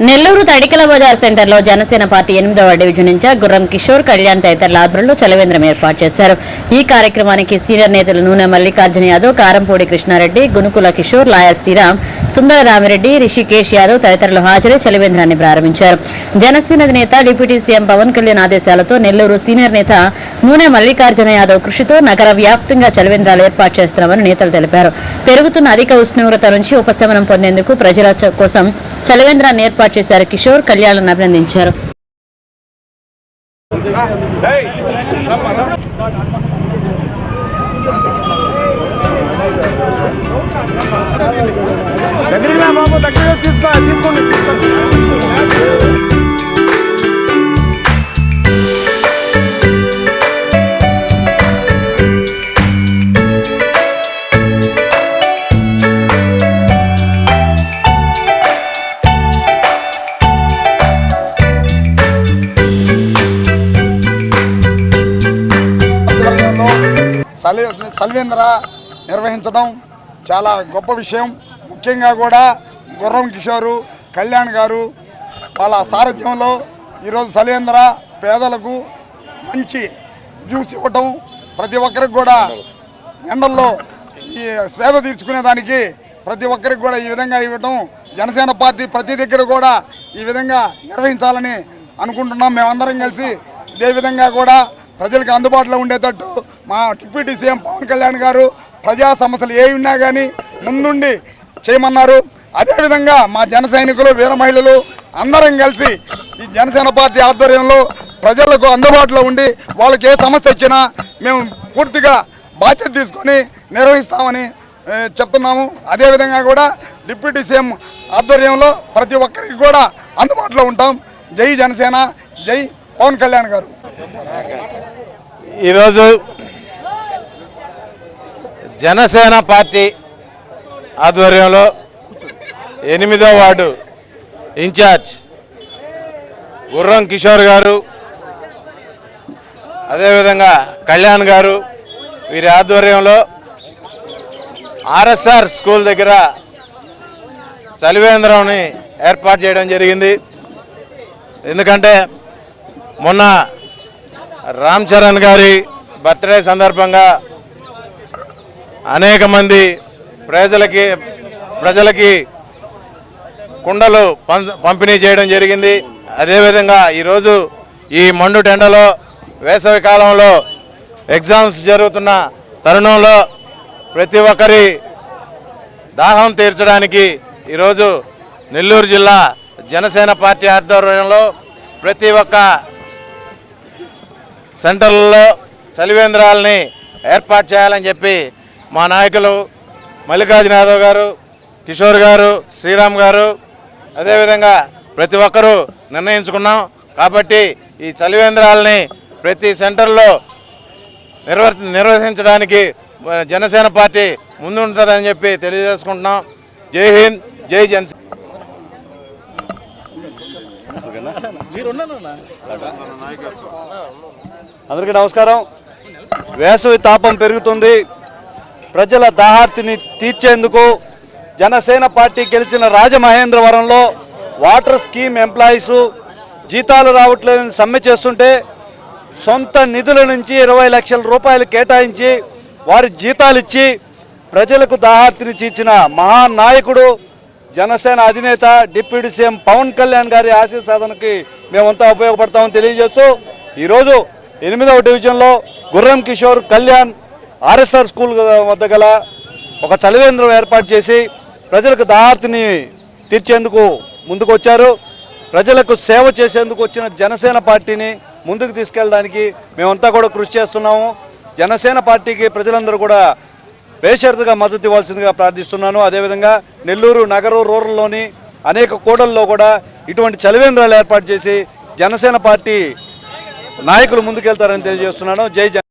నెల్లూరు తడికల బజార్ సెంటర్లో జనసేన పార్టీ ఎనిమిదవ division incharge Gurram Kishore Kalyan తదితరుల ఆధ్వర్యంలో చలవేంద్రం ఏర్పాటు చేశారు. ఈ కార్యక్రమానికి సీనియర్ నేతలు నూనె మల్లికార్జున యాదవ్ కారంపూడి కృష్ణారెడ్డి గునుకుల కిషోర్ లాయర్ శ్రీరామ్ సుందర రామిరెడ్డి రిషికేష్ యాదవ్ తదితరులు హాజరై చలవేంద్రాన్ని ప్రారంభించారు. జనసేన నేత డిప్యూటీ సీఎం పవన్ కళ్యాణ్ ఆదేశాలతో నెల్లూరు సీనియర్ నేత నూనె మల్లికార్జున యాదవ్ కృషితో నగర వ్యాప్తంగా చలవేంద్రాలు ఏర్పాటు చేస్తున్నామని నేతలు తెలిపారు. పెరుగుతున్న అధిక ఉష్ణోగ్రత నుంచి ఉపశమనం పొందేందుకు ప్రజల చ- కోసం చలవేంద్రాన్ని ఏర్పాటు చేశారు. కిషోర్ కళ్యాణ్ అభినందించారు. కల్వేంద్ర నిర్వహించడం చాలా గొప్ప విషయం. ముఖ్యంగా కూడా గుర్రం కిషోరు కళ్యాణ్ గారు వాళ్ళ సారథ్యంలో ఈరోజు సలేంద్ర పేదలకు మంచి జ్యూస్ ఇవ్వటం ప్రతి ఒక్కరికి కూడా ఎండల్లో ఈ స్వేద తీర్చుకునే దానికి ప్రతి ఒక్కరికి కూడా ఈ విధంగా ఇవ్వటం జనసేన పార్టీ ప్రతి దగ్గర కూడా ఈ విధంగా నిర్వహించాలని అనుకుంటున్నాం. మేమందరం కలిసి ఇదే విధంగా కూడా ప్రజలకు అందుబాటులో ఉండేటట్టు మా డిప్యూటీ సీఎం పవన్ కళ్యాణ్ గారు ప్రజా సమస్యలు ఏ ఉన్నా కానీ ముందుండి చేయమన్నారు. అదేవిధంగా మా జన సైనికులు వీర మహిళలు అందరం కలిసి ఈ జనసేన పార్టీ ఆధ్వర్యంలో ప్రజలకు అందుబాటులో ఉండి వాళ్ళకి ఏ సమస్య వచ్చినా మేము పూర్తిగా బాధ్యత తీసుకొని నిర్వహిస్తామని చెప్తున్నాము. అదేవిధంగా కూడా డిప్యూటీ సీఎం ఆధ్వర్యంలో ప్రతి ఒక్కరికి కూడా అందుబాటులో ఉంటాం. జై జనసేన జై పవన్ కళ్యాణ్ గారు. ఈరోజు జనసేన పార్టీ ఆధ్వర్యంలో ఎనిమిదో వార్డు ఇన్ఛార్జ్ గుర్రం కిషోర్ గారు అదేవిధంగా కళ్యాణ్ గారు వీరి ఆధ్వర్యంలో ఆర్ఎస్ఆర్ స్కూల్ దగ్గర చలివేంద్రంని ఏర్పాటు చేయడం జరిగింది. ఎందుకంటే మొన్న రామ్ చరణ్ గారి బర్త్డే సందర్భంగా అనేక మంది ప్రజలకి ప్రజలకి కుండలు పం- పంపిణీ చేయడం జరిగింది. అదేవిధంగా ఈరోజు ఈ మండు టెండలో వేసవి కాలంలో ఎగ్జామ్స్ జరుగుతున్న తరుణంలో ప్రతి ఒక్కరి దాహం తీర్చడానికి ఈరోజు నెల్లూరు జిల్లా జనసేన పార్టీ ఆధ్వర్యంలో ప్రతి ఒక్క సెంటర్లలో చలివేంద్రాలని ఏర్పాటు చేయాలని చెప్పి మా నాయకులు మల్లికార్జున యాదవ్ గారు కిషోర్ గారు శ్రీరామ్ గారు అదేవిధంగా ప్రతి ఒక్కరూ నిర్ణయించుకున్నాం. కాబట్టి ఈ చలివేంద్రాలని ప్రతి సెంటర్లో నిర్వ నిర్వహించడానికి జనసేన పార్టీ ముందుంటుందని చెప్పి తెలియజేసుకుంటున్నాం. జై హింద్ జై జనసేన అందరికీ నమస్కారం. వేసవి తాపం పెరుగుతుంది. ప్రజల దాహార్తిని తీర్చేందుకు జనసేన పార్టీ గెలిచిన రాజమహేంద్రవరంలో వాటర్ స్కీమ్ ఎంప్లాయీస్ జీతాలు రావట్లేదని సమ్మె చేస్తుంటే సొంత నిధుల నుంచి ఇరవై లక్షల రూపాయలు కేటాయించి వారి జీతాలు ఇచ్చి ప్రజలకు దాహార్తిని తీర్చిన మహానాయకుడు జనసేన అధినేత డిప్యూటీ సీఎం పవన్ కళ్యాణ్ గారి ఆశీస్ సాధనకి మేమంతా ఉపయోగపడతామని తెలియజేస్తూ ఈరోజు ఎనిమిదవ డివిజన్లో గుర్రం కిషోర్ కళ్యాణ్ ఆర్ఎస్ఆర్ స్కూల్ వద్ద గల ఒక చలివేంద్రం ఏర్పాటు చేసి ప్రజలకు దాహార్తిని తీర్చేందుకు ముందుకు వచ్చారు ప్రజలకు సేవ చేసేందుకు వచ్చిన జనసేన పార్టీని ముందుకు తీసుకెళ్ళడానికి మేమంతా కూడా కృషి చేస్తున్నాము. జనసేన పార్టీకి ప్రజలందరూ కూడా బేషరతుగా మద్దతు ఇవ్వాల్సిందిగా ప్రార్థిస్తున్నాను. అదేవిధంగా నెల్లూరు నగరు రూరల్లోని అనేక కూడల్లో కూడా ఇటువంటి చలివేంద్రాలు ఏర్పాటు చేసి జనసేన పార్టీ నాయకులు ముందుకెళ్తారని తెలియజేస్తున్నాను. జై జన